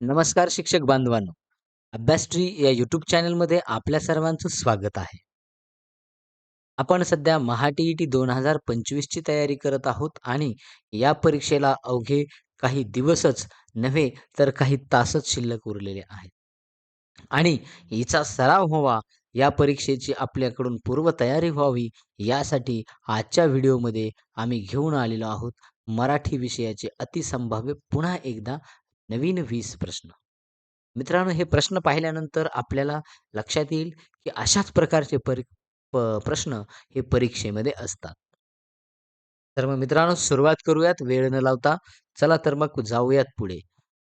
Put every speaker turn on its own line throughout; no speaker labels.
नमस्कार शिक्षक बांधवांनो. अभ्यासट्री या युट्यूब चॅनलमध्ये आपल्या सर्वांचं स्वागत आहे. आपण सध्या महाटीईटी ई टी दोन हजार पंचवीसची तयारी करत आहोत आणि या परीक्षेला अवघे काही दिवसच नव्हे तर काही तासच शिल्लक उरलेले आहेत. आणि हिचा सराव व्हावा या परीक्षेची आपल्याकडून पूर्वतयारी व्हावी यासाठी आजच्या व्हिडिओमध्ये आम्ही घेऊन आलेलो आहोत मराठी विषयाचे अतिसंभाव्य पुन्हा एकदा नवीन वीस प्रश्न. मित्रांनो हे प्रश्न पाहिल्यानंतर आपल्याला लक्षात येईल की अशाच प्रकारचे परी प्रश्न हे परीक्षेमध्ये असतात. तर मग मित्रांनो सुरुवात करूयात. वेळ न लावता चला तर मग जाऊयात पुढे.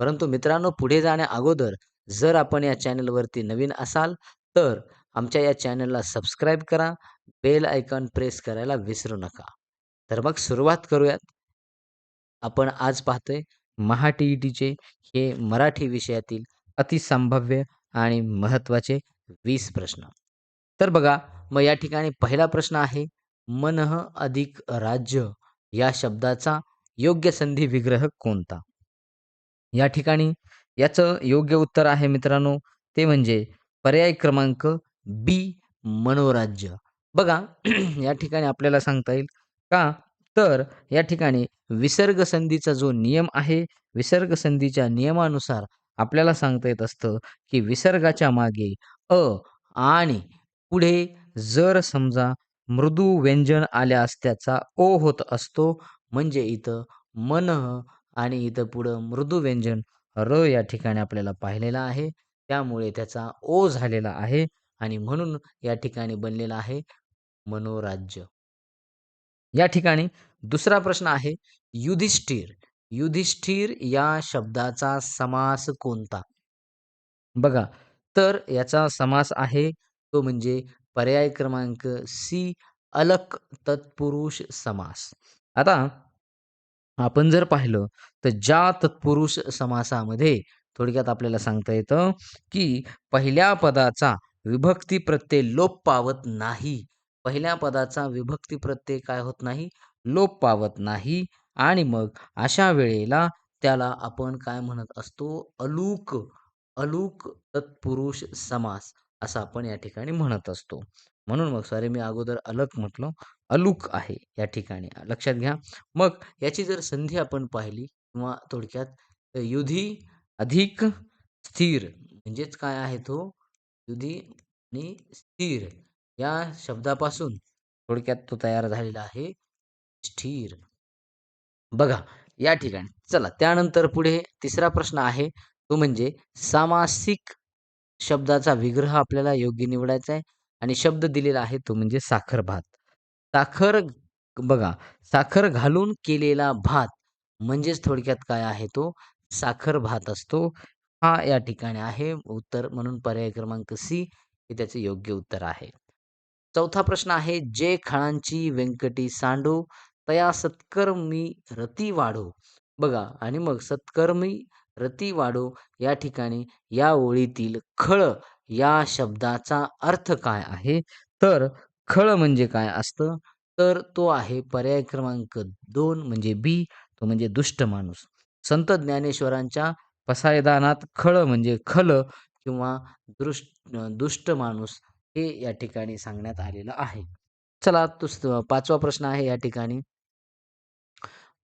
परंतु मित्रांनो पुढे जाण्या अगोदर जर आपण या चॅनलवरती नवीन असाल तर आमच्या या चॅनलला सबस्क्राईब करा. बेल आयकॉन प्रेस करायला विसरू नका. तर मग सुरुवात करूयात. आपण आज पाहतोय महा टी ई टीचे हे मराठी विषयातील अतिसंभाव्य आणि महत्त्वाचे वीस प्रश्न. तर बघा मग या ठिकाणी पहिला प्रश्न आहे मनः अधिक राज्य या शब्दाचा योग्य संधी विग्रह कोणता? या ठिकाणी याचं योग्य उत्तर आहे मित्रांनो ते म्हणजे पर्याय क्रमांक बी मनोराज्य. बघा या ठिकाणी आपल्याला सांगता येईल का? तर या ठिकाणी विसर्ग संधीचा जो नियम आहे विसर्ग संधीच्या नियमानुसार आपल्याला सांगता येत असतं की विसर्गाच्या मागे अ आणि पुढे जर समजा मृदू व्यंजन आल्यास त्याचा ओ होत असतो म्हणजे इथं मन आणि इथं पुढं मृदू व्यंजन र या ठिकाणी आपल्याला पाहिलेला आहे. त्यामुळे त्याचा ओ झालेला आहे आणि म्हणून या ठिकाणी बनलेला आहे मनोराज्य. या ठिकाणी दुसरा प्रश्न आहे युधिष्ठिर. युधिष्ठिर या शब्दाचा समास कोणता? बघा तर याचा समास आहे तो म्हणजे पर्याय क्रमांक सी अलक तत्पुरुष समास. आता आपण जर पाहिलं तर ज्या तत्पुरुष समासामध्ये थोडक्यात आपल्याला सांगता येतं की पहिल्या पदाचा विभक्ती प्रत्यय लोप पावत नाही. पहिल्या पदाचा विभक्ती प्रत्यय काय होत नाही? लोप पावत नाही. आणि मग अशा वेळेला त्याला आपण काय म्हणत असतो? अलूक अलूक तत्पुरुष समास असं आपण या ठिकाणी म्हणत असतो. म्हणून मग सॉरी मी अगोदर अलक म्हटलो. अलूक आहे या ठिकाणी. लक्षात घ्या. मग याची जर संधी आपण पाहिली किंवा थोडक्यात युधी अधिक स्थिर. म्हणजेच काय आहे तो? युधी आणि स्थिर. या शब्दापासून थोडक्यात तो तयार झालेला आहे. स्थिर. बघा या ठिकाणी. चला त्यानंतर पुढे तिसरा प्रश्न आहे. तो म्हणजे सामासिक शब्दाचा विग्रह आपल्याला योग्य निवडायचा आहे आणि शब्द दिलेला आहे तो म्हणजे साखर भात. साखर बघा साखर घालून केलेला भात म्हणजेच थोडक्यात काय आहे तो? साखर भात असतो. हा या ठिकाणी आहे. उत्तर म्हणून पर्याय क्रमांक सी हे त्याचे योग्य उत्तर आहे. चौथा प्रश्न आहे जे खळांची व्यंकटी सांडो तया सत्कर्मी रती वाढो. बघा आणि मग सत्कर्मी रती वाढो या ठिकाणी या ओळीतील खळ या शब्दाचा अर्थ काय आहे? तर खळ म्हणजे काय असतं? तर तो आहे पर्याय क्रमांक दोन म्हणजे बी तो म्हणजे दुष्ट माणूस. संत ज्ञानेश्वरांच्या पसायदानात खळ म्हणजे खल किंवा दृष्ट दुष्ट माणूस हे या ठिकाणी सांगण्यात आलेलं आहे. चला तो पाचवा प्रश्न आहे या ठिकाणी.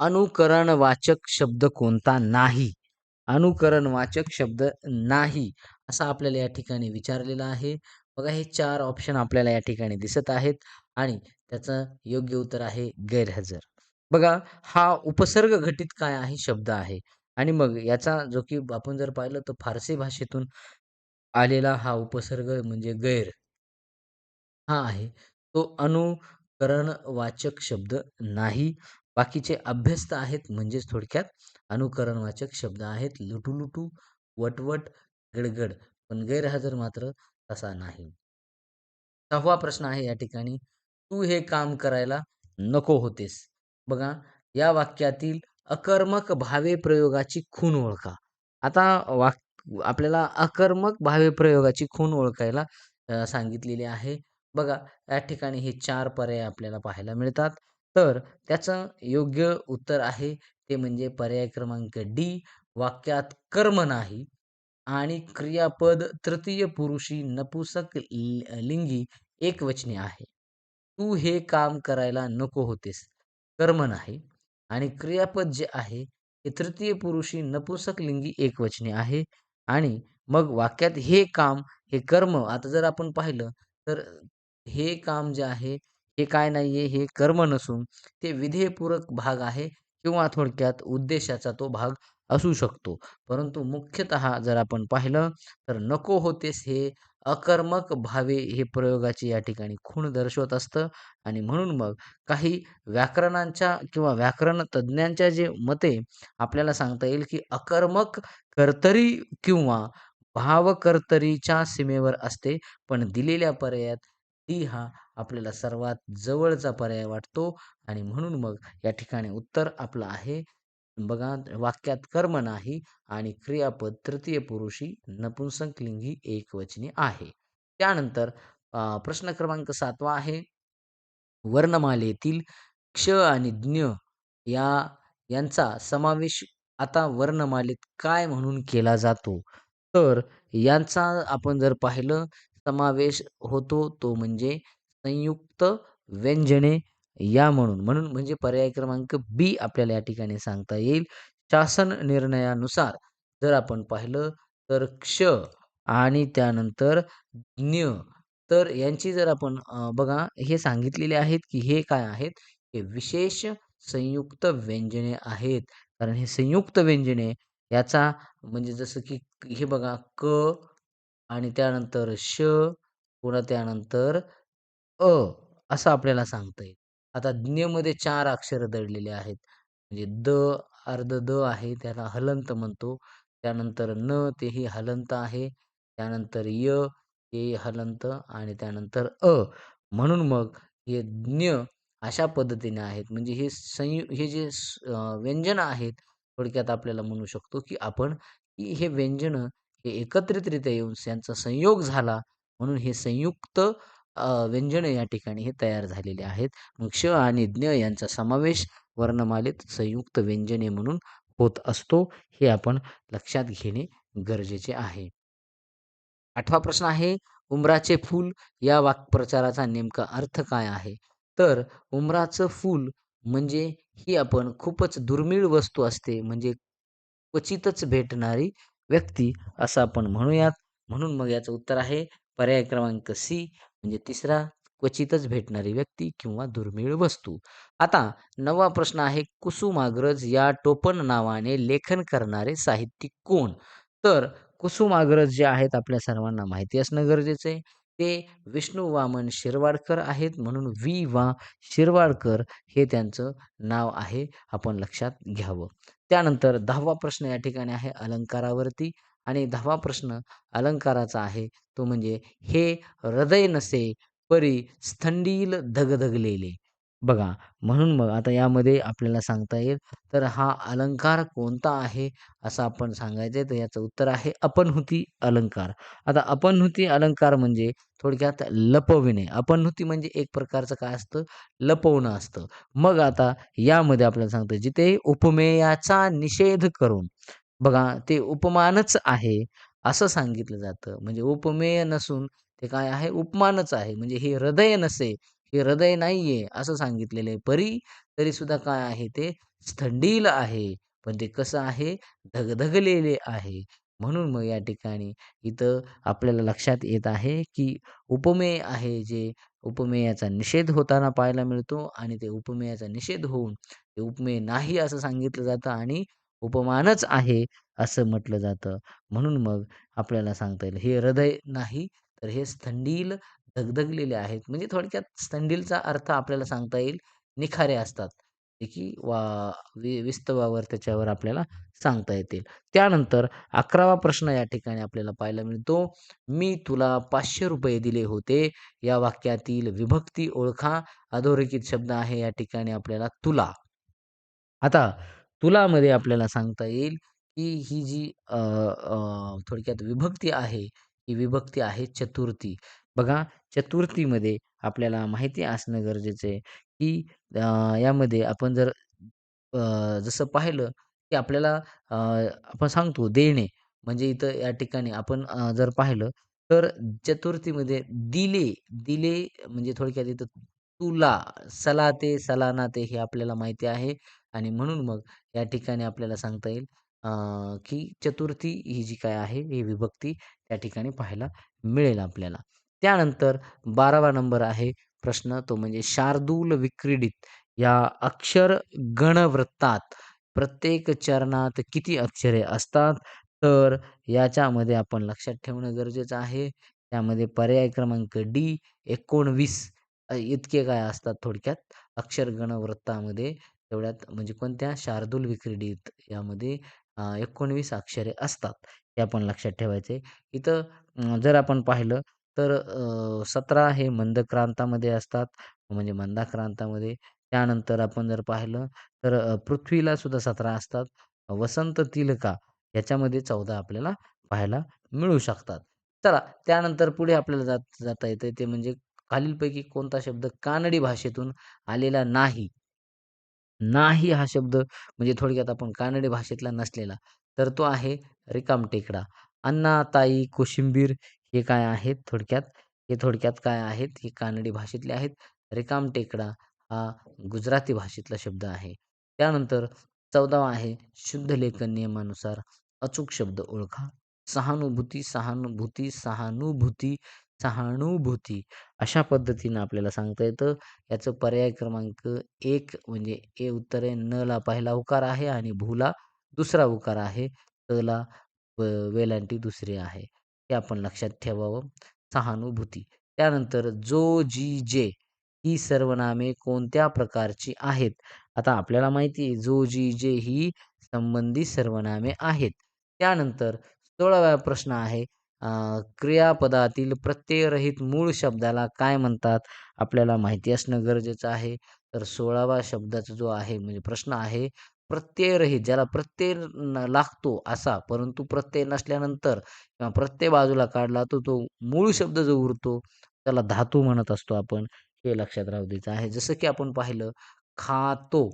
अनुकरणवाचक शब्द कोणता नाही? अनुकरणवाचक शब्द नाही असा आपल्याला या ठिकाणी विचारलेला आहे. बघा हे चार ऑप्शन आपल्याला या ठिकाणी दिसत आहेत आणि त्याचं योग्य उत्तर आहे गैरहजर. बघा हा उपसर्ग घटित काय आहे? शब्द आहे. आणि मग याचा जो की आपण जर पाहिलं तर फारसी भाषेतून आलेला हा उपसर्ग म्हणजे गैर. हा आहे. तो अनुकरणवाचक शब्द नाही. बाकीचे अभ्यस्त आहेत म्हणजेच थोडक्यात अनुकरणवाचक शब्द आहेत. लुटूलुटू, वटवट गडगड पण गैरहजर मात्र तसा नाही. सहावा प्रश्न आहे या ठिकाणी. तू हे काम करायला नको होतेस. बघा या वाक्यातील अकर्मक भावे प्रयोगाची खून ओळखा. आता वाक आपल्याला अकर्मक भावे प्रयोगाची खून ओळखायला सांगितलेली आहे. बघा या ठिकाणी हे चार पर्याय आपल्याला पाहायला मिळतात तर त्याचं योग्य उत्तर आहे ते म्हणजे पर्याय क्रमांक डी वाक्यात कर्म नाही आणि क्रियापद तृतीय पुरुषी नपुसक लिंगी एकवचनी आहे. तू हे काम करायला नको होतेस. कर्म नाही आणि क्रियापद जे आहे हे तृतीय पुरुषी नपुसक लिंगी एकवचनी आहे आणि मग वाक्यात हे काम हे कर्म आता जर आपण पाहिलं तर हे काम जे आहे हे काय नाही आहे हे कर्म नसून ते विधेयपूरक भाग आहे किंवा थोडक्यात उद्देशाचा तो भाग असू शकतो. परंतु मुख्यतः जर आपण पाहिलं तर नको होतेस हे अकर्मक भावे हे प्रयोगाची या ठिकाणी खूण दर्शवत असतं आणि म्हणून मग काही व्याकरणांच्या किंवा व्याकरण तज्ञांच्या जे मते आपल्याला सांगता येईल की अकर्मक कर्तरी किंवा भावकर्तरीच्या सीमेवर असते पण दिलेल्या पर्यायात डी हा आपल्याला सर्वात जवळचा पर्याय वाटतो आणि म्हणून मग या ठिकाणी उत्तर आपलं आहे बघा वाक्यात कर्म नाही आणि क्रियापद तृतीय पुरुषी नपुंसकलिंगी एकवचनी आहे. त्यानंतर प्रश्न क्रमांक सातवा आहे वर्णमालेतील क्ष आणि ज्ञ या यांचा समावेश आता वर्णमालेत काय म्हणून केला जातो? तर यांचा आपण जर पाहिलं समावेश होतो तो म्हणजे संयुक्त व्यंजने या म्हणून. म्हणून म्हणजे पर्याय क्रमांक बी आपल्याला या ठिकाणी सांगता येईल. शासन निर्णयानुसार जर आपण पाहिलं तर क्ष आणि त्यानंतर ज्ञ तर यांची जर आपण बघा हे सांगितलेले आहेत की हे काय आहेत? हे विशेष संयुक्त व्यंजने आहेत. कारण हे संयुक्त व्यंजने याचा म्हणजे जसं की हे बघा क आणि त्यानंतर श पुन्हा त्यानंतर अ असं आपल्याला सांगता येईल. आता ज्ञमध्ये चार अक्षरं दडलेले आहेत. म्हणजे द अर्ध द आहे त्याला हलंत म्हणतो. त्यानंतर न तेही हलंत आहे. त्यानंतर य हे हलंत आणि त्यानंतर अ. म्हणून मग हे ज्ञ अशा पद्धतीने आहेत. म्हणजे हे संयु हे जे व्यंजनं आहेत थोडक्यात आपल्याला म्हणू शकतो, की आपण की हे व्यंजनं हे एकत्रितरित्या येऊन यांचा संयोग झाला म्हणून हे संयुक्त व्यंजन या ठिकाणी हे तयार झालेले आहेत. मग आणि ज्ञ यांचा समावेश वर्णमालेत संयुक्त व्यंजने म्हणून होत असतो. हे आपण लक्षात घेणे गरजेचे आहे. आठवा प्रश्न आहे उमराचे फूल या वाक्प्रचाराचा नेमका अर्थ काय आहे? तर उमराचं फूल म्हणजे ही आपण खूपच दुर्मिळ वस्तू असते म्हणजे क्वचितच भेटणारी व्यक्ती असं आपण म्हणूयात. म्हणून मग याचं उत्तर आहे पर्याय क्रमांक सी म्हणजे तिसरा क्वचितच भेटणारी व्यक्ती किंवा दुर्मिळ वस्तू. आता नववा प्रश्न आहे कुसुमाग्रज या टोपण नावाने लेखन करणारे साहित्यिक कोण? तर कुसुमाग्रज जे आहेत आपल्या सर्वांना माहिती असणं गरजेचं आहे. ते विष्णू वामन शिरवाडकर आहेत म्हणून वी वा शिरवाडकर हे त्यांचं नाव आहे. आपण लक्षात घ्यावं. त्यानंतर दहावा प्रश्न या ठिकाणी आहे अलंकारावरती आणि दहावा प्रश्न अलंकाराचा आहे तो म्हणजे हे हृदय नसे परी स्थंडील धगधगलेले. बघा म्हणून मग आता यामध्ये आपल्याला सांगता येईल तर हा अलंकार कोणता आहे असं आपण सांगायचं आहे तर याचं उत्तर आहे अपनहुती अलंकार. आता अपनहुती अलंकार म्हणजे थोडक्यात लपविणे. अपनहुती म्हणजे एक प्रकारचं काय असतं लपवणं असतं. मग आता यामध्ये आपल्याला सांगतं जिथे उपमेयाचा निषेध करून बघा ते उपमानच आहे असं सांगितलं जातं. म्हणजे उपमेय नसून ते काय आहे उपमानच आहे. म्हणजे हे हृदय नसे, हे हृदय नाहीये असं सांगितलेलं आहे. परी तरी सुद्धा काय आहे ते स्थंडील आहे. पण ते कसं आहे धगधगलेले आहे. म्हणून मग या ठिकाणी इथं आपल्याला लक्षात येत आहे, की उपमेय आहे जे उपमेयाचा निषेध होताना पाहायला मिळतो आणि ते उपमेयाचा निषेध होऊन ते उपमेय नाही असं सांगितलं जातं आणि उपमानच आहे असं म्हटलं जातं. म्हणून मग आपल्याला सांगता येईल हे हृदय नाही तर हे स्थंडील धगधगलेले आहेत. म्हणजे थोडक्यात स्थंडीलचा अर्थ आपल्याला सांगता येईल निखारे असतात. की वा वि विस्तवावर त्याच्यावर आपल्याला सांगता येतील. त्यानंतर अकरावा प्रश्न या ठिकाणी आपल्याला पाहायला मिळतो. मी तुला पाचशे रुपये दिले होते. या वाक्यातील विभक्ती ओळखा. अधोरेखित शब्द आहे या ठिकाणी आपल्याला तुला. आता तुलामध्ये आपल्याला सांगता येईल, की ही जी थोडक्यात विभक्ती आहे, ही विभक्ती आहे चतुर्थी. बघा चतुर्थीमध्ये आपल्याला माहिती असणं गरजेचं आहे, की यामध्ये आपण जर जसं पाहिलं की आपल्याला आपण सांगतो देणे म्हणजे इथं या ठिकाणी आपण जर पाहिलं तर चतुर्थीमध्ये दिले, दिले म्हणजे थोडक्यात इथं तुला, सलाते, सलानाते हे आपल्याला माहिती आहे आणि म्हणून मग या ठिकाणी आपल्याला सांगता येईल की चतुर्थी ही जी काय आहे ही विभक्ती त्या ठिकाणी पाहायला मिळेल आपल्याला. त्यानंतर 12वा नंबर आहे प्रश्न तो म्हणजे शार्दूल विक्रीडित या अक्षर गणवृत्तात प्रत्येक चरणात किती अक्षरे असतात? तर याच्यामध्ये आपण लक्षात ठेवणं गरजेचं आहे. त्यामध्ये पर्याय क्रमांक डी एकोणवीस इतके काय असतात थोडक्यात अक्षर गणवृत्तामध्ये तेवढ्यात म्हणजे कोणत्या शार्दूल विक्रीडित यामध्ये एकोणवीस अक्षरे असतात. हे आपण लक्षात ठेवायचे. इथं जर आपण पाहिलं तर सतरा हे मंदक्रांतामध्ये असतात म्हणजे मंदाक्रांतामध्ये. त्यानंतर आपण जर पाहिलं तर पृथ्वीला सुद्धा 17 असतात. वसंत तिलका याच्यामध्ये 14 आपल्याला पाहायला मिळू शकतात. चला त्यानंतर पुढे आपल्याला जात जाता येतं ते म्हणजे खालीलपैकी कोणता शब्द कानडी भाषेतून आलेला नाही? नाही हा शब्द म्हणजे थोडक्यात आपण कानडी भाषेतला नसलेला, तर तो आहे रिकामटेकडा. अण्णा, ताई, कोशिंबीर हे काय आहेत थोडक्यात? हे थोडक्यात काय आहेत? हे कानडी भाषेतले आहेत. रिकामटेकडा हा गुजराती भाषेतला शब्द आहे. त्यानंतर 14वा आहे शुद्ध लेखन नियमानुसार अचूक शब्द ओळखा. सहानुभूती, सहानुभूती, सहानुभूती, सहानुभूती अशा पद्धतीनं आपल्याला सांगता येतं. याचं पर्याय क्रमांक एक म्हणजे ए उत्तर आहे. न ला पहिला उकार आहे आणि भूला दुसरा उकार आहे. त व वेलांटी दुसरी आहे. हे आपण लक्षात ठेवावं. सहानुभूती. त्यानंतर जो, जी, जे ही सर्वनामे कोणत्या प्रकारची आहेत? आता आपल्याला माहिती आहे जो, जी, जे ही संबंधी सर्वनामे आहेत. त्यानंतर 16वा प्रश्न आहे क्रियापदातील प्रत्ययरहित मूळ शब्दाला काय म्हणतात? आपल्याला माहिती असणं गरजेचं आहे. तर 16वा शब्दाचा जो आहे म्हणजे प्रश्न आहे प्रत्ययरहित ज्याला प्रत्यय न लागतो असा परंतु प्रत्यय नसल्यानंतर किंवा प्रत्यय बाजूला काढला तर तो मूळ शब्द जो उरतो त्याला धातू म्हणत असतो आपण. हे लक्षात राहू द्यायचं आहे. जसं की आपण पाहिलं खातो.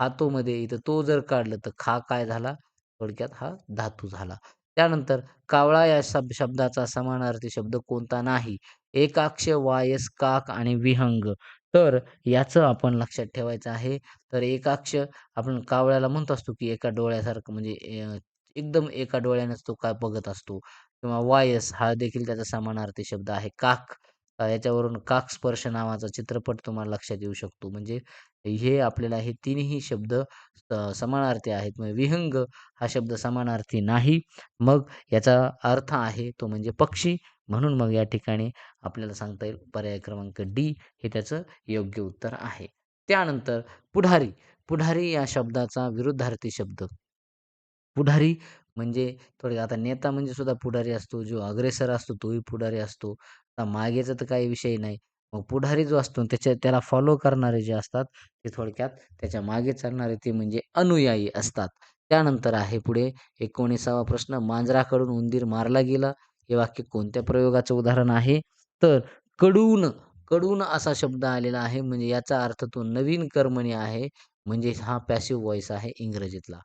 खातोमध्ये इथं तो जर काढलं तर खा काय झाला? थोडक्यात हा धातू झाला. त्यानंतर कावळा या शब शब्दाचा समानार्थी शब्द कोणता नाही? एकाक्ष, वायस, काक आणि विहंग. तर याचं आपण लक्षात ठेवायचं आहे. तर एकाक्ष आपण कावळ्याला म्हणत असतो, की एका डोळ्यासारखं म्हणजे एकदम एका डोळ्यानेच तो काय बघत असतो किंवा वायस हा देखील त्याचा समानार्थी शब्द आहे. काक याच्यावरून काक स्पर्श नावाचा चित्रपट तुम्हाला लक्षात येऊ शकतो. म्हणजे हे आपल्याला हे तीनही शब्द समानार्थी आहेत. म्हणजे विहंग हा शब्द समानार्थी नाही. मग याचा अर्थ आहे तो म्हणजे पक्षी. म्हणून मग या ठिकाणी आपल्याला सांगता येईल पर्याय क्रमांक डी हे त्याचं योग्य उत्तर आहे. त्यानंतर पुढारी. पुढारी या शब्दाचा विरुद्धार्थी शब्द. पुढारी म्हणजे थोडक्यात आता नेता म्हणजे सुद्धा पुढारी असतो. जो अग्रेसर असतो तोही पुढारी असतो. आता मागेचा तर काही विषय नाही. मग पुढारी जो असतो त्याच्या त्याला फॉलो करणारे जे असतात ते थोडक्यात त्याच्यामागे चालणारे ते म्हणजे अनुयायी असतात. त्यानंतर आहे पुढे 19वा प्रश्न मांजराकडून उंदीर मारला गेला. हे वाक्य कोणत्या प्रयोगाचं उदाहरण आहे? तर कडून, कडून असा शब्द आलेला आहे. म्हणजे याचा अर्थ तो नवीन कर्मणी आहे. म्हणजे हा पॅसिव्ह व्हॉइस आहे इंग्रजीतला.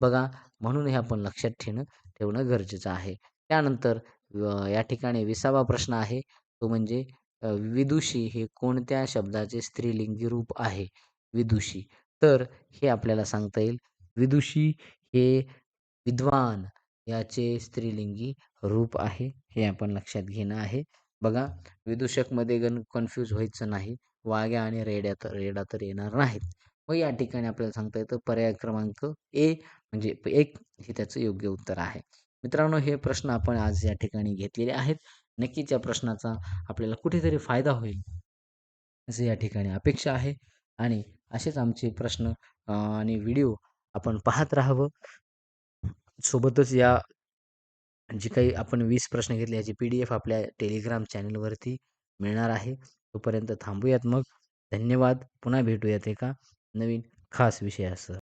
बघा म्हणून हे आपण लक्षात ठेवणं ठेवणं गरजेचं आहे. त्यानंतर या ठिकाणी 20वा प्रश्न आहे तो म्हणजे विदुषी हे कोणत्या शब्दाचे स्त्रीलिंगी रूप आहे? विदुषी. तर हे आपल्याला सांगता येईल. विदुषी हे विद्वान याचे स्त्रीलिंगी रूप आहे. हे आपण लक्षात घेणं आहे. बघा विदूषकमध्ये गण कन्फ्यूज व्हायचं नाही. वाघ्या आणि रेड्या तर रेडा तर येणार नाहीत. व या ठिकाणी आपल्याला सांगता येतं पर्याय क्रमांक ए म्हणजे एक हे त्याचं योग्य उत्तर आहे. मित्रांनो हे प्रश्न आपण आज या ठिकाणी घेतलेले आहेत. नक्कीच या प्रश्नाचा आपल्याला कुठेतरी फायदा होईल, असं या ठिकाणी अपेक्षा आहे आणि असेच आमचे प्रश्न आणि व्हिडिओ आपण पाहत राहावं. सोबतच या जे काही आपण वीस प्रश्न घेतले याची पी-डी-एफ आपल्या टेलिग्राम चॅनलवरती मिळणार आहे. तोपर्यंत थांबूयात मग. धन्यवाद. पुन्हा भेटूयात एका नवीन खास विषयासह.